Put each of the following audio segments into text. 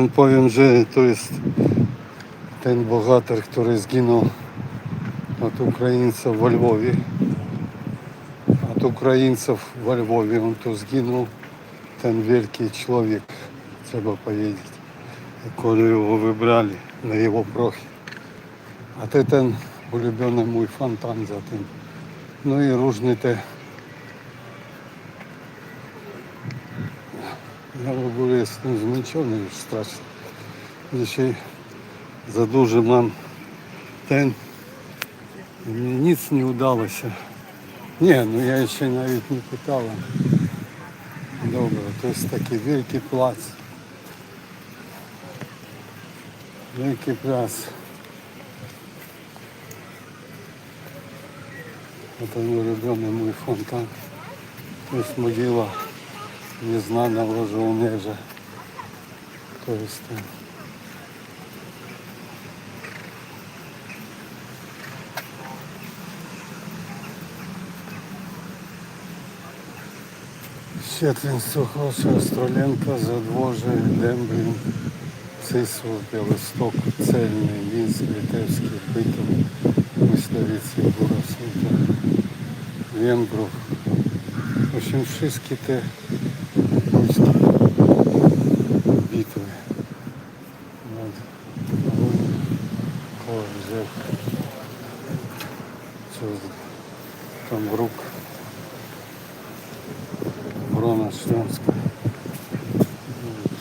on powiem, że to jest ten bohater, który zginął od Ukraińców w Lwowie. Od Ukraińców w Lwowie on tu zginął. Ten wielki człowiek, trzeba powiedzieć. Коли його вибрали на його прохи. А це ten улюблений мій фонтан за тим. Ну і różne te. W ogóle jestem zmęczony już strasznie. Dzisiaj za dużo mam ten. i Mnie nic nie udało się. Nie, no ja jeszcze nawet nie pytałem. Dobra, to jest taki wielki plac. Wielki plac. Это улюбленный mój фонтан. To jest mogiła żołnierza. To jest ten. Сєтрин, Сухоша, Остроленко, Задворжа, Демблін, Цисов, Білосток, Цельний, Мінськ, Літевський, Битов, Мисловиці, Бурасута, Венгров. В общем, wszystkie te Ковжев, що там рук. Брона Шлемська.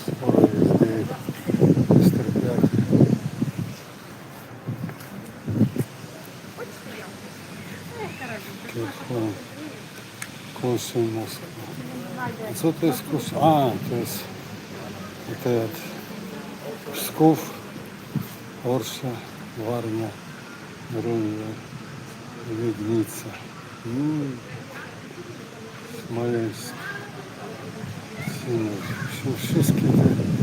Скоро їздить стріляти. Кирхон. Косин Москва. Что то есть Кус? А, то есть это Псков, Орша, Варня, Румия, Ведница. Ну, Смоленськ. Сіно. В общем, wszystkie te